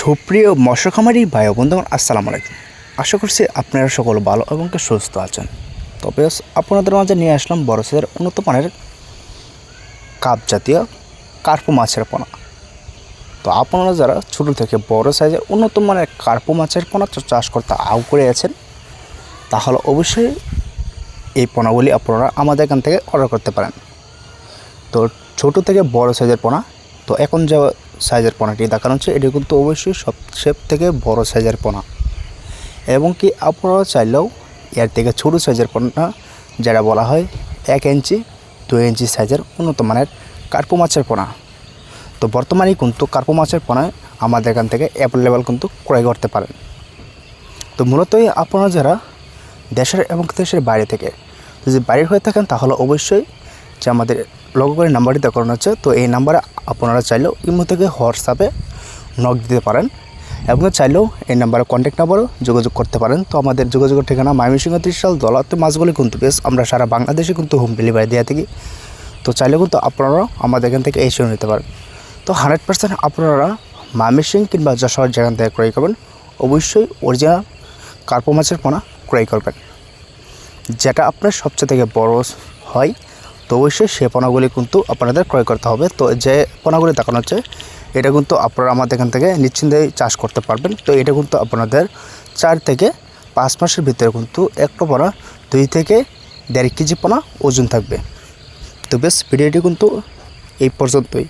সুপ্রিয় খামারি ভাই বন্ধুগণ, আসসালামু আলাইকুম। আশা করছি আপনারা সকল ভালো এবং সুস্থ আছেন। তবে আপনাদের মাঝে নিয়ে আসলাম বড় সাইজের উন্নত মানের কাপ জাতীয় কার্পো মাছের পোনা। তো আপনারা যারা ছোটো থেকে বড় সাইজের উন্নত মানের কার্পো মাছের পোনা চাষ করতে আউ করে আছেন, তাহলে অবশ্যই এই পোনাগুলি আপনারা আমাদের এখান থেকে অর্ডার করতে পারেন। তো ছোট থেকে বড় সাইজের পোনা, তো এখন যে সাইজের পোনাটি দেখানো হচ্ছে। এটি কিন্তু অবশ্যই সব থেকে বড় সাইজের পোনা। এবং কি আপনারা চাইলেও এর থেকে ছোট সাইজের পোনা, যেটা বলা হয় এক ইঞ্চি, দুই ইঞ্চি সাইজের উন্নত মানের কার্পো মাছের পোনা। তো বর্তমানে কিন্তু কার্পো মাছের পোনায় আমাদের এখান থেকে অ্যাভেলেবেল কিন্তু ক্রয় করতে পারেন। তো মূলতই আপনারা যারা দেশের এবং দেশের বাইরে থেকে যদি বাইরে হয়ে থাকেন, তাহলে অবশ্যই যে আমাদের লগ করে নাম্বারটি দেখানো হচ্ছে। তো এই নাম্বারে আপনারা চাইলেও ইমো থেকে হোয়াটসঅ্যাপে নক দিতে পারেন এবং চাইলেও এই নাম্বারে কন্ট্যাক্ট নাম্বারও যোগাযোগ করতে পারেন। তো আমাদের যোগাযোগের ঠিকানা ময়মনসিংহ, ত্রিশাল দলাতে মাছগুলি কিন্তু বেশ। আমরা সারা বাংলাদেশে কিন্তু হোম ডেলিভারি দিয়ে থাকি। তো চাইলে কিন্তু আপনারাও আমাদের এখান থেকে এসেও নিতে পারেন। তো হান্ড্রেড পার্সেন্ট আপনারা ময়মনসিংহ কিংবা যশোর যেখান থেকে ক্রয় করবেন, অবশ্যই অরিজিনাল কার্পো মাছের পোনা ক্রয় করবেন। যেটা আপনার সবচেয়ে থেকে বড় হয়। তো অবশ্যই সে পোনাগুলি কিন্তু আপনাদের ক্রয় করতে হবে। তো যে পোনাগুলি দেখানো হচ্ছে, এটা কিন্তু আপনারা আমাদের এখান থেকে নিশ্চিন্তেই চাষ করতে পারবেন। তো এটা কিন্তু আপনাদের চার থেকে পাঁচ মাসের ভিতরে কিন্তু একটা পোনা দুই থেকে দেড় কেজি পোনা ওজন থাকবে। তো বেশ, ভিডিওটি কিন্তু এই পর্যন্তই।